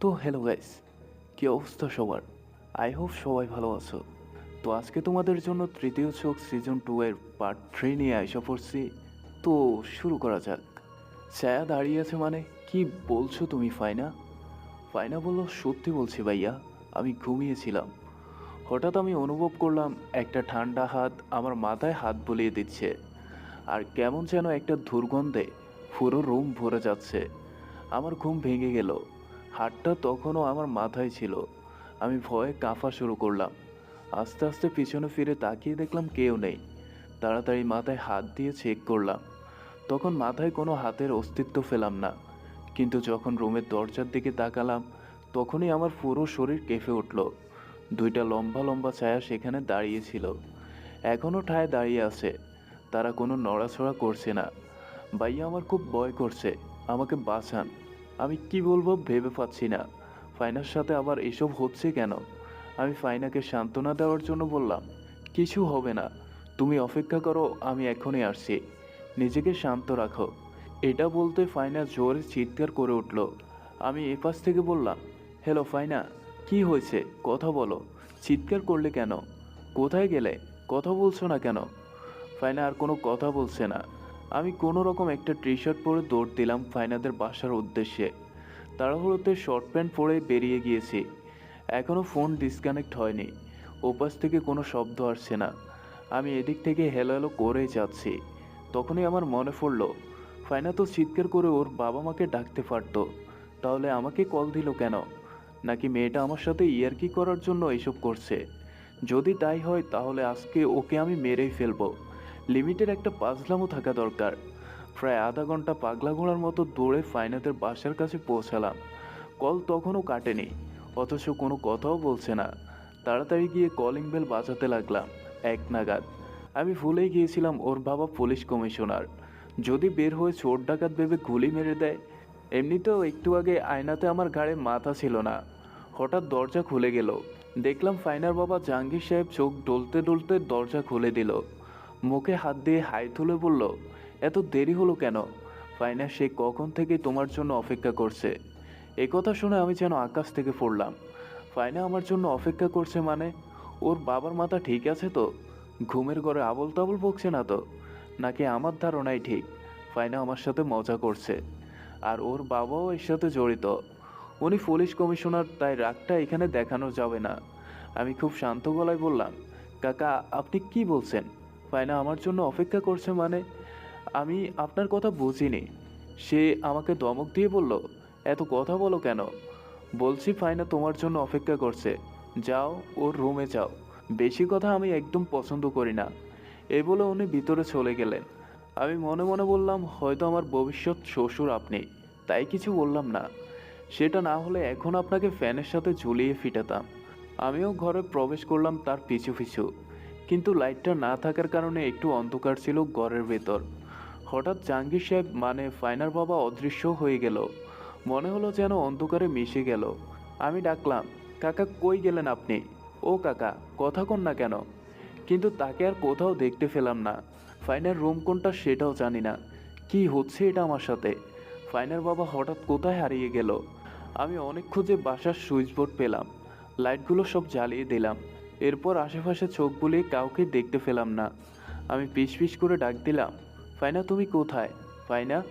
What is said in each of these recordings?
তো hello guys কী অবস্থা সবার? আই হোপ সবাই ভালো আছো। তো আজকে তোমাদের জন্য তৃতীয় চোখ সিজন টু এর পার্ট থ্রি নিয়ে আইসা পড়ছি। তো শুরু করা যাক। ছায়া দাঁড়িয়ে আছে মানে কি বলছো তুমি, ফাইনা? ফাইনা বলল, সত্যি বলছি ভাইয়া, আমি ঘুমিয়েছিলাম। হঠাৎ আমি অনুভব করলাম, একটা ঠান্ডা হাত আমার মাথায় হাত বলিয়ে দিচ্ছে। আর কেমন যেন একটা দুর্গন্ধে পুরো রুম ভরে যাচ্ছে। আমার ঘুম ভেঙে গেল। হাতটা তখনও আমার মাথায় ছিল। আমি ভয়ে কাঁপা শুরু করলাম। আস্তে আস্তে পিছনে ফিরে তাকিয়ে দেখলাম কেউ নেই। তাড়াতাড়ি মাথায় হাত দিয়ে চেক করলাম। তখন মাথায় কোনো হাতের অস্তিত্ব পেলাম না। কিন্তু যখন রুমের দরজার দিকে তাকালাম, তখনই আমার পুরো শরীর কেঁপে উঠল। দুইটা লম্বা লম্বা ছায়া সেখানে দাঁড়িয়েছিল এখনও ঠায় দাঁড়িয়ে আছে। তারা কোনো নড়াছড়া করছে না। ভাইয়া আমার খুব ভয় করছে। আমাকে বাঁচান। আমি কি বলব ভেবে পাচ্ছি না। ফাইনার সাথে আবার এসব হচ্ছে কেন? আমি ফাইনাকে সান্ত্বনা দেওয়ার জন্য বললাম, কিছু হবে না। তুমি অপেক্ষা করো, আমি এখনই আসছি। নিজেকে শান্ত রাখো। এটা বলতে ফাইনা জোরে চিৎকার করে উঠল। আমি এপাশ থেকে বললাম, হ্যালো ফাইনা, কি হয়েছে? কথা বলো। চিৎকার করলে কেন? কোথায় গেলে? কথা বলছো না কেন? ফাইনা আর কোনো কথা বলছে না। আমি কোনো রকম একটা টি শার্ট পরে দৌড় দিলাম ফাইনাদের বাসার উদ্দেশ্যে। তাড়াহুড়োতে শর্ট প্যান্ট পরে বেরিয়ে গিয়েছি। এখনও ফোন ডিসকানেক্ট হয়নি। ওপাশ থেকে কোনো শব্দ আসছে না। আমি এদিক থেকে হেলো হেলো করেই যাচ্ছি। তখনই আমার মনে পড়ল, ফাইনা তো চিৎকার করে ওর বাবা মাকে ডাকতে পারতো। তাহলে আমাকে কল দিল কেন? নাকি মেয়েটা আমার সাথে ইয়ারকি করার জন্য এসব করছে? যদি তাই হয়, তাহলে আজকে ওকে আমি মেরেই ফেলব। লিমিটের একটা পাজলামও থাকা দরকার। প্রায় আধা ঘণ্টা পাগলা ঘোড়ার মতো দৌড়ে ফাইনাদের বাসার কাছে পৌঁছালাম। কল তখনও কাটেনি, অথচ কোনো কথাও বলছে না। তাড়াতাড়ি গিয়ে কলিং বেল বাজাতে লাগলাম, এক নাগাদ। আমি ভুলেই গিয়েছিলাম ওর বাবা পুলিশ কমিশনার। যদি বের হয়ে চোর ডাকাত ভেবে গুলি মেরে দেয়, এমনিতেও একটু আগে আয়নাতে আমার ঘাড়ে মাথা ছিল না। হঠাৎ দরজা খুলে গেল। দেখলাম ফাইনার বাবা জাহাঙ্গীর সাহেব চোখ ডলতে ডলতে দরজা খুলে দিল। মুখে হাত দিয়ে হাই তুলে বলল, এত দেরি হলো কেন? ফাইনা, সে কখন থেকে তোমার জন্য অপেক্ষা করছে? এ কথা শুনে আমি যেন আকাশ থেকে পড়লাম। ফাইনা আমার জন্য অপেক্ষা করছে মানে? ওর বাবার মাথা ঠিক আছে তো? ঘুমের ঘরে আবল তাবল বকছে না তো? নাকি আমার ধারণাই ঠিক? ফাইনা আমার সাথে মজা করছে। আর ওর বাবাও এর সাথে জড়িত। উনি পুলিশ কমিশনার, তাই রাগটা এখানে দেখানো যাবে না। আমি খুব শান্ত গলায় বললাম, কাকা, আপনি কি বলছেন? ফাইনা আমার জন্য অপেক্ষা করছে মানে আমি আপনার কথা বুঝিনি। সে আমাকে দমক দিয়ে বলল, এত কথা বলো কেন? বলছি, ফাইনা তোমার জন্য অপেক্ষা করছে। যাও, ওর রুমে যাও। বেশি কথা আমি একদম পছন্দ করি না। এ বলে উনি ভিতরে চলে গেলেন। আমি মনে মনে বললাম, হয়তো আমার ভবিষ্যৎ শ্বশুর আপনি। তাই কিছু বললাম না। সেটা না হলে এখন আপনাকে ফ্যানের সাথে ঝুলিয়ে ফিটাতাম। আমিও ঘরে প্রবেশ করলাম তার পিছু পিছু। কিন্তু লাইটটা না থাকার কারণে একটু অন্ধকার ছিল ঘরের ভেতর। হঠাৎ জাহাঙ্গীর সাহেব মানে ফাইনার বাবা, অদৃশ্য হয়ে গেল। মনে হলো যেন অন্ধকারে মিশে গেল। আমি ডাকলাম, কাকা, কই গেলেন আপনি? ও কাকা, কথা কন না কেন? কিন্তু তাকে আর কোথাও দেখতে পেলাম না। ফাইনার রুম কোনটা সেটাও জানি না। কি হচ্ছে এটা আমার সাথে? ফাইনার বাবা হঠাৎ কোথায় হারিয়ে গেল? আমি অনেক খুঁজে বাসার সুইচ বোর্ড পেলাম। লাইটগুলো সব জ্বালিয়ে দিলাম। এরপর আশেপাশে চোখ বুলিয়ে কাউকে দেখতে পেলাম না। আমি পিস পিস করে ডাক দিলাম, ফাইনা, তুমি কোথায়? ফাইনা?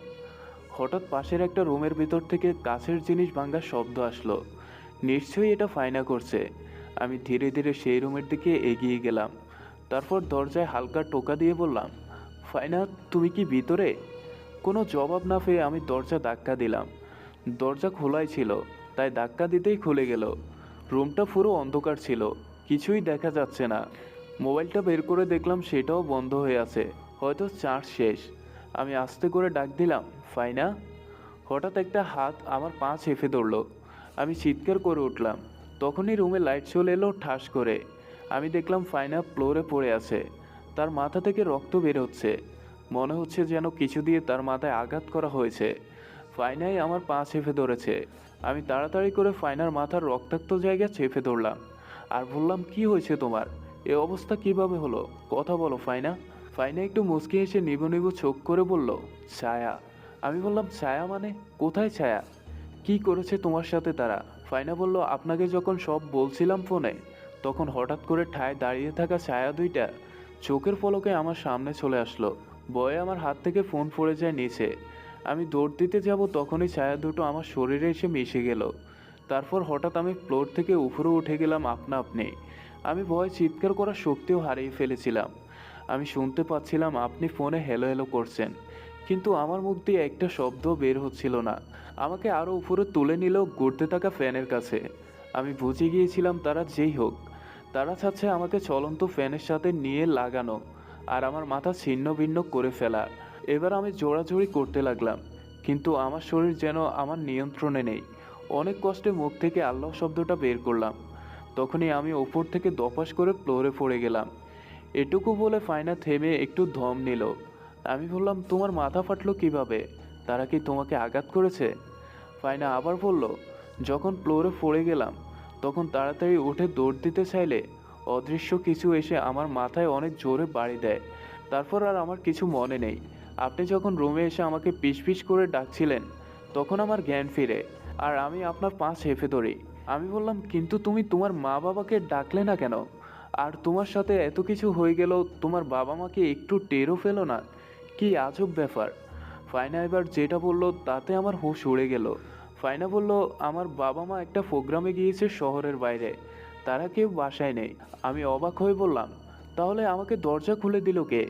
হঠাৎ পাশের একটা রুমের ভিতর থেকে কাছের জিনিস ভাঙার শব্দ আসলো। নিশ্চয়ই এটা ফাইনা করছে। আমি ধীরে ধীরে সেই রুমের দিকে এগিয়ে গেলাম। তারপর দরজায় হালকা টোকা দিয়ে বললাম, ফাইনা, তুমি কি ভিতরে? কোনো জবাব না পেয়ে আমি দরজা ধাক্কা দিলাম। দরজা খোলাই ছিল, তাই ধাক্কা দিতেই খুলে গেল। রুমটা পুরো অন্ধকার ছিল। কিছুই দেখা যাচ্ছে না। মোবাইলটা বের করে দেখলাম সেটাও বন্ধ হয়ে আছে। হয়তো চার্জ শেষ। আমি আস্তে করে ডাক দিলাম, ফাইনা? হঠাৎ একটা হাত আমার পা চেপে ধরল। আমি চিৎকার করে উঠলাম। তখনই রুমে লাইট চলে এলো ঠাস করে। আমি দেখলাম ফাইনা ফ্লোরে পড়ে আছে। তার মাথা থেকে রক্ত বের হচ্ছে। মনে হচ্ছে যেন কিছু দিয়ে তার মাথায় আঘাত করা হয়েছে। ফাইনাই আমার পা চেপে ধরেছে। আমি তাড়াতাড়ি করে ফাইনার মাথার রক্তাক্ত জায়গা চেপে ধরলাম। আর বললাম, কি হয়েছে তোমার? এ অবস্থা কীভাবে হলো? কথা বলো, ফাইনা। ফাইনা একটু মুচকি এসে নিবু নিবু চোখ করে বলল, ছায়া। আমি বললাম, ছায়া মানে? কোথায় ছায়া? কি করেছে তোমার সাথে তারা? ফাইনা বলল, আপনাকে যখন সব বলছিলাম ফোনে, তখন হঠাৎ করে ঠায় দাঁড়িয়ে থাকা ছায়া দুইটা চোখের পলকে আমার সামনে চলে আসলো। বয়ে আমার হাত থেকে ফোন পড়ে যায় নিচে। আমি দৌড় দিতে যাব তখনই ছায়া দুটো আমার শরীরে এসে মিশে গেল। তারপর হঠাৎ আমি ফ্লোর থেকে উপরে উঠে গেলাম আপনা আপনি। আমি ভয়ে চিৎকার করার শক্তিও হারিয়ে ফেলেছিলাম। আমি শুনতে পাচ্ছিলাম আপনি ফোনে হেলো হেলো করছেন। কিন্তু আমার মুখ দিয়ে একটা শব্দ বের হচ্ছিল না। আমাকে আরও উপরে তুলে নিল ঘুরতে থাকা ফ্যানের কাছে। আমি বুঝে গিয়েছিলাম তারা যেই হোক। তারা চাচ্ছে আমাকে চলন্ত ফ্যানের সাথে নিয়ে লাগানো আর আমার মাথা ছিন্ন ভিন্ন করে ফেলা। এবার আমি জোড়াজোড়ি করতে লাগলাম। কিন্তু আমার শরীর যেন আমার নিয়ন্ত্রণে নেই। অনেক কষ্টে মুখ থেকে আল্লাহ শব্দটা বের করলাম। তখনই আমি ওপর থেকে দপাস করে ফ্লোরে পড়ে গেলাম। এটুকু বলে ফাইনা থেমে একটু ধম নিল। আমি বললাম, তোমার মাথা ফাটলো কীভাবে? তারা কি তোমাকে আঘাত করেছে? ফাইনা আবার বলল, যখন ফ্লোরে পড়ে গেলাম, তখন তাড়াতাড়ি উঠে দৌড় দিতে চাইলে অদৃশ্য কিছু এসে আমার মাথায় অনেক জোরে বাড়ি দেয়। তারপর আর আমার কিছু মনে নেই। আপনি যখন রুমে এসে আমাকে পিস পিস করে ডাকছিলেন, তখন আমার জ্ঞান ফিরে। আর আমি আপনার পা চেপে ধরি। আমি বললাম, কিন্তু তুমি তোমার মা বাবাকে ডাকলে না কেন? আর তোমার সাথে এত কিছু হয়ে গেল তোমার বাবা মাকে একটু টেরও ফেলো না? কি আজব ব্যাপার। ফাইনা এবার যেটা বলল তাতে আমার হুঁশ উড়ে গেল। ফাইনা বলল, আমার বাবা মা একটা প্রোগ্রামে গিয়েছে শহরের বাইরে। তারা কেউ বাসায় নেই। আমি অবাক হয়ে বললাম, তাহলে আমাকে দরজা খুলে দিল কে?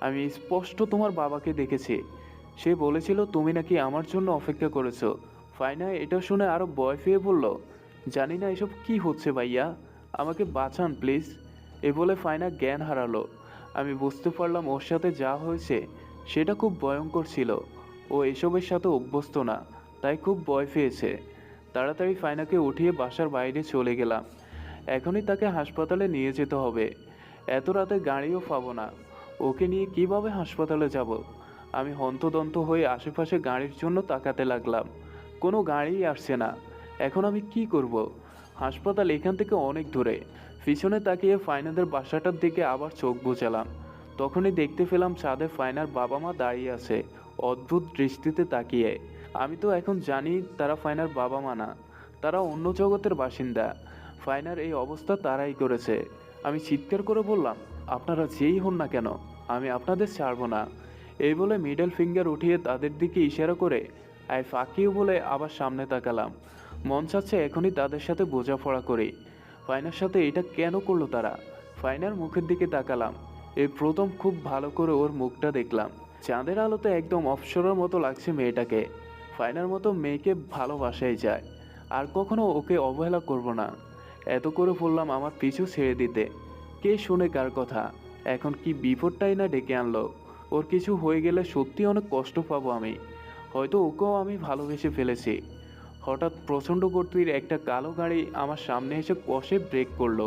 আমি স্পষ্ট তোমার বাবাকে দেখেছি। সে বলেছিল, তুমি নাকি আমার জন্য অপেক্ষা করেছ। ফাইনা এটা শুনে আরও বয় ফিয়ে বলল জানি না এসব কি হচ্ছে ভাইয়া। আমাকে বাঁচান, প্লিজ। এ বলে ফাইনা জ্ঞান হারালো। আমি বুঝতে পারলাম ওর সাথে যা হয়েছে, সেটা খুব ভয়ঙ্কর ছিল। ও এসবের সাথে অভ্যস্ত না, তাই খুব ভয় পেয়েছে। তাড়াতাড়ি ফাইনাকে উঠিয়ে বাসার বাইরে চলে গেলাম। এখনই তাকে হাসপাতালে নিয়ে যেতে হবে। এত রাতে গাড়িও পাবো না। ওকে নিয়ে কীভাবে হাসপাতালে যাব? আমি হন্তদন্ত হয়ে আশেপাশে গাড়ির জন্য তাকাতে লাগলাম। কোনো গাড়িই আসছে না। এখন আমি কি করব। হাসপাতাল এখান থেকে অনেক দূরে। পিছনে তাকিয়ে ফাইনাদের বাসাটার দিকে আবার চোখ বুঝালাম তখনই দেখতে পেলাম ছাদে ফাইনার বাবা মা দাঁড়িয়ে আছে, অদ্ভুত দৃষ্টিতে তাকিয়ে। আমি তো এখন জানি তারা ফাইনার বাবা মা না, তারা অন্য জগতের বাসিন্দা। ফাইনার এই অবস্থা তারাই করেছে। আমি চিৎকার করে বললাম, আপনারা যেই হন না কেন? আমি আপনাদের ছাড়বো না। এই বলে মিডল ফিঙ্গার উঠিয়ে তাদের দিকে ইশারা করে আই ফাঁকিও বলে আবার সামনে তাকালাম। মন চাচ্ছে এখনই তাদের সাথে বোঝাপড়া করি। ফাইনার সাথে এটা কেন করল তারা? ফাইনার মুখের দিকে তাকালাম। এই প্রথম খুব ভালো করে ওর মুখটা দেখলাম। চাঁদের আলোতে একদম অপসরের মতো লাগছে মেয়েটাকে। ফাইনার মতো মেয়েকে ভালোবাসাই যায়। আর কখনো ওকে অবহেলা করব না। এত করে বললাম আমার পিছু ছেড়ে দিতে। কে শুনে কার কথা? এখন কি বিপদটাই না ডেকে আনলো? ওর কিছু হয়ে গেলে সত্যি অনেক কষ্ট পাবো আমি। হয়তো ওকেও আমি ভালোবেসে ফেলেছি। হঠাৎ প্রচণ্ড গতির একটা কালো গাড়ি আমার সামনে এসে কষে ব্রেক করল।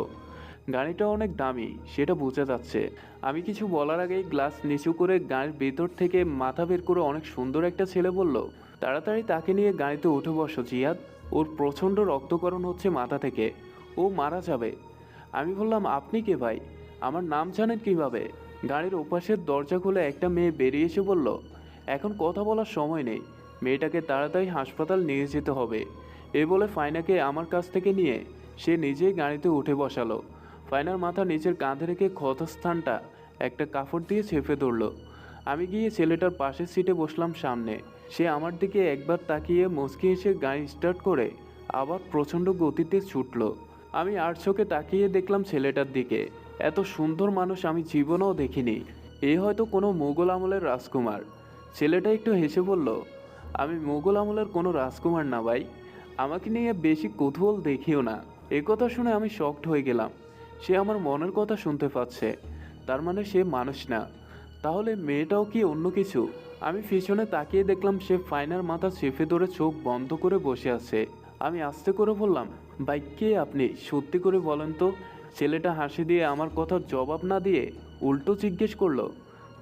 গাড়িটা অনেক দামি, সেটা বোঝা যাচ্ছে। আমি কিছু বলার আগেই গ্লাস নিচু করে গাড়ির ভেতর থেকে মাথা বের করে অনেক সুন্দর একটা ছেলে বলল, তাড়াতাড়ি তাকে নিয়ে গাড়িতে উঠে বসো, জিয়াদ। ওর প্রচণ্ড রক্তকরণ হচ্ছে মাথা থেকে। ও মারা যাবে। আমি বললাম, আপনি কে ভাই? আমার নাম জানেন কীভাবে? গাড়ির ওপাশের দরজা খুলে একটা মেয়ে বেরিয়ে এসে বলল এখন কথা বলার সময় নেই। মেয়েটাকে তাড়াতাড়ি হাসপাতাল নিয়ে যেতে হবে। এ বলে ফাইনাকে আমার কাছ থেকে নিয়ে সে নিজেই গাড়িতে উঠে বসালো। ফাইনার মাথা নিচের কাঁধে রেখে ক্ষতস্থানটা একটা কাপড় দিয়ে চেপে ধরলো। আমি গিয়ে ছেলেটার পাশের সিটে বসলাম সামনে। সে আমার দিকে একবার তাকিয়ে মুচকি এসে গাড়ি স্টার্ট করে আবার প্রচণ্ড গতিতে ছুটলো। আমি আর চোখে তাকিয়ে দেখলাম ছেলেটার দিকে। এত সুন্দর মানুষ আমি জীবনেও দেখিনি। এ হয়তো কোনো মোগল আমলের রাজকুমার। ছেলেটা একটু হেসে বলল, আমি মোগল আমলের কোনো রাজকুমার না ভাই। আমাকে নিয়ে বেশি কৌতূহল দেখিও না। কথা শুনে আমি শক্ট হয়ে গেলাম। সে আমার মনের কথা শুনতে পাচ্ছে। তার মানে সে মানুষ না। তাহলে মেয়েটাও কি অন্য কিছু? আমি পিছনে তাকিয়ে দেখলাম সে ফাইনার মাথা চেপে ধরে চোখ বন্ধ করে বসে আছে। আমি আস্তে করে বললাম, ভাই, কে আপনি? সত্যি করে বলেন তো। ছেলেটা হাসি দিয়ে আমার কথার জবাব না দিয়ে উল্টো জিজ্ঞেস করল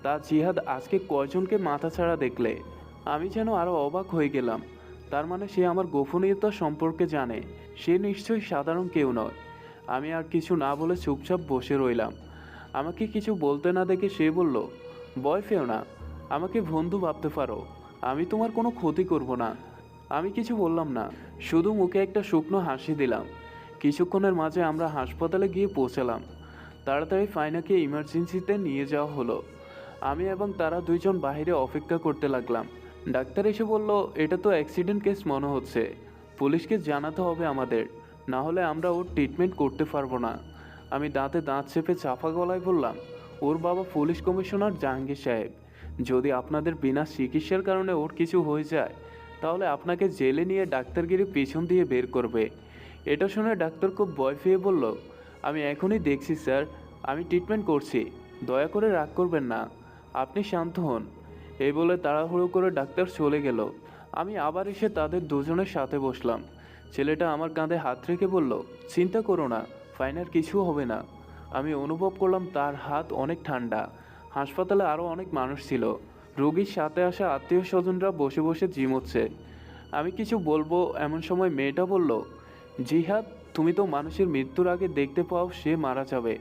তা জিহাদ আজকে কয়জনকে মাথা ছাড়া দেখলে? আমি যেন আরও অবাক হয়ে গেলাম। তার মানে সে আমার গোপনীয়তা সম্পর্কে জানে। সে নিশ্চয়ই সাধারণ কেউ নয়। আমি আর কিছু না বলে চুপচাপ বসে রইলাম। আমাকে কিছু বলতে না দেখে সে বলল, ভয় ফেও না। আমাকে বন্ধু ভাবতে পারো। আমি তোমার কোনো ক্ষতি করব না। আমি কিছু বললাম না। শুধু মুখে একটা শুকনো হাসি দিলাম। কিছুক্ষণের মাঝে আমরা হাসপাতালে গিয়ে পৌঁছালাম। তাড়াতাড়ি ফাইনাকে ইমার্জেন্সিতে নিয়ে যাওয়া হলো। আমি এবং তারা দুইজন বাইরে অপেক্ষা করতে লাগলাম। ডাক্তার এসে বলল, এটা তো অ্যাক্সিডেন্ট কেস মনে হচ্ছে। পুলিশকে জানাতে হবে আমাদের। না হলে আমরা ওর ট্রিটমেন্ট করতে পারব না। আমি দাঁতে দাঁত চেপে চাপা গলায় বললাম, ওর বাবা পুলিশ কমিশনার জাহাঙ্গীর সাহেব। যদি আপনাদের বিনা চিকিৎসার কারণে ওর কিছু হয়ে যায়, তাহলে আপনাকে জেলে নিয়ে ডাক্তারগিরি পিছন দিয়ে বের করবে। এটা শুনে ডাক্তার খুব ভয় পেয়ে বলল, আমি এখনই দেখছি, স্যার। আমি ট্রিটমেন্ট করছি। দয়া করে রাগ করবেন না। আপনি শান্ত হন। এই বলে তাড়াহুড়ো করে ডাক্তার চলে গেল। আমি আবার এসে তাদের দুজনের সাথে বসলাম। ছেলেটা আমার কাঁধে হাত রেখে বলল, চিন্তা করো না ফাইনার কিছু হবে না। আমি অনুভব করলাম তার হাত অনেক ঠান্ডা। হাসপাতালে আরও অনেক মানুষ ছিল। রোগীর সাথে আসা আত্মীয় স্বজনরা বসে বসে জিমোচ্ছে আমি কিছু বলব, এমন সময় মেয়েটা বলল, জিহাদ, তুমি তো মানুষের মৃত্যুর আগে দেখতে পাও সে মারা যাবে।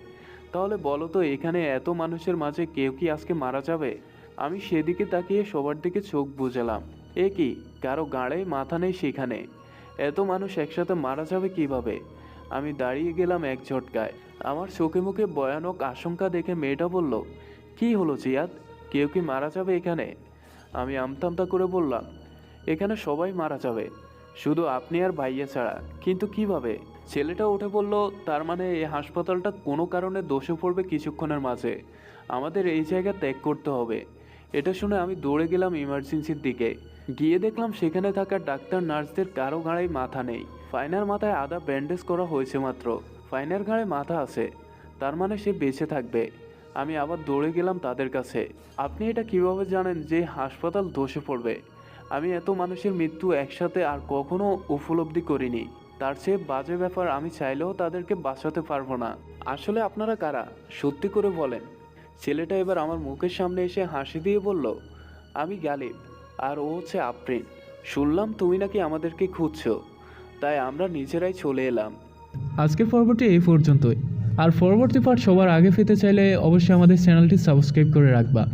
তাহলে বলো তো, এখানে এত মানুষের মাঝে কেউ কি আজকে মারা যাবে? আমি সেদিকে তাকিয়ে সবার দিকে চোখ বুঝালাম এ কি, কারও গাড়ে মাথা নেই সেখানে? এত মানুষ একসাথে মারা যাবে কীভাবে? আমি দাঁড়িয়ে গেলাম এক ঝটকায়। আমার চোখে মুখে ভয়ানক আশঙ্কা দেখে মেয়েটা বলল, কি হলো জিয়াদ? কেউ কি মারা যাবে এখানে? আমি আমতামতা করে বললাম, এখানে সবাই মারা যাবে। শুধু আপনি আর ভাইয়া ছাড়া। কিন্তু কীভাবে? ছেলেটা উঠে বলল, তার মানে এই হাসপাতালটা কোনো কারণে দোষে পড়বে কিছুক্ষণের মাঝে। আমাদের এই জায়গা ত্যাগ করতে হবে। এটা শুনে আমি দৌড়ে গেলাম ইমার্জেন্সির দিকে। গিয়ে দেখলাম সেখানে থাকা ডাক্তার, নার্সদের কারও ঘাড়েই মাথা নেই। ফাইনার মাথায় আদা ব্যান্ডেজ করা হয়েছে মাত্র। ফাইনার ঘাড়ে মাথা আছে। তার মানে সে বেঁচে থাকবে। আমি আবার দৌড়ে গেলাম তাদের কাছে। আপনি এটা কীভাবে জানেন যে হাসপাতাল দোষে পড়বে? আমি এত মানুষের মৃত্যু একসাথে আর কখনো উপলব্ধি করিনি। তার চেয়ে বাজে ব্যাপার আমি চাইলেও তাদেরকে বাঁচাতে পারব না। আসলে আপনারা কারা? সত্যি করে বলেন। ছেলেটা এবার আমার মুখের সামনে এসে হাসি দিয়ে বলল, আমি গালিব, আর ও হচ্ছে আপ্রিন। শুনলাম তুমি নাকি আমাদেরকে খুঁজছো। তাই আমরা নিজেরাই চলে এলাম। আজকের পর্বটি এই পর্যন্তই। আর পরবর্তী পার্ট সবার আগে পেতে চাইলে অবশ্যই আমাদের চ্যানেলটি সাবস্ক্রাইব করে রাখবা।